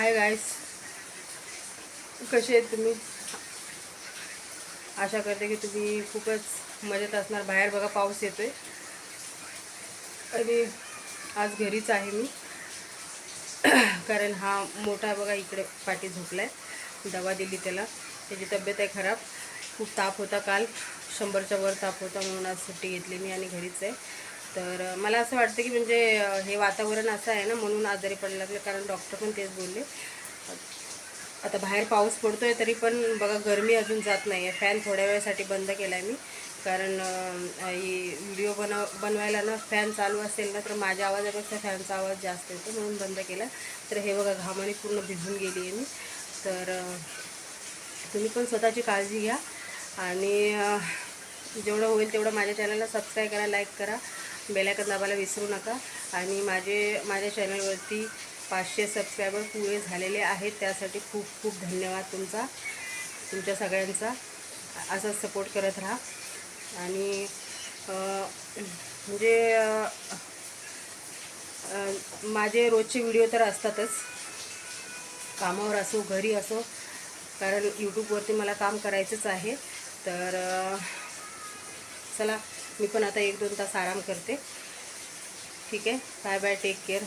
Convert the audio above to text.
Hi guys कसे आहेत तुम्ही? आशा करते की तुम्ही खूपच मजेत असणार. बाहेर बघा पाऊस येतो आहे आणि आज घरीच आहे मी. कारण हा मोठा बघा इकडे पाठी झोपला आहे दवा दिली त्याला. त्याची तब्येत आहे खराब. खूप ताप होता काल. शंभरच्या वर ताप होता म्हणून आज सुट्टी घेतली मी आणि घरीच आहे. तर मला असं वाटतं की म्हणजे हे वातावरण असं आहे ना म्हणून आजारी पडायला लागलं कारण डॉक्टर पण तेच बोलले. आता बाहेर पाऊस पडतो आहे तरी पण बघा गरमी अजून जात नाही आहे फॅन थोड्या वेळासाठी बंद केला आहे मी. कारण व्हिडिओ बनव बनवायला ना फॅन चालू असेल ना तर माझ्या आवाजापेक्षा फॅनचा आवाज जास्त येतो म्हणून बंद केला. तर हे बघा घामाने पूर्ण भिजून गेली आहे मी. तर तुम्ही पण स्वतःची काळजी घ्या. आणि जेवढं होईल तेवढं माझ्या चॅनलला सबस्क्राईब करा लाईक करा. बेलायकन दाबायला विसरू नका. आणि माझे माझ्या चॅनलवरती पाचशे सबस्क्रायबर पुरे झालेले आहेत. त्यासाठी खूप खूप धन्यवाद तुमचा तुमच्या सगळ्यांचा. असाच सपोर्ट करत राहा. आणि म्हणजे माझे रोजचे व्हिडिओ तर असतातच. कामावर असो घरी असो. कारण यूट्यूबवरती मला काम करायचंच आहे. तर चला मी पण आता एक दोन तास आराम करते. ठीक आहे? Bye bye take care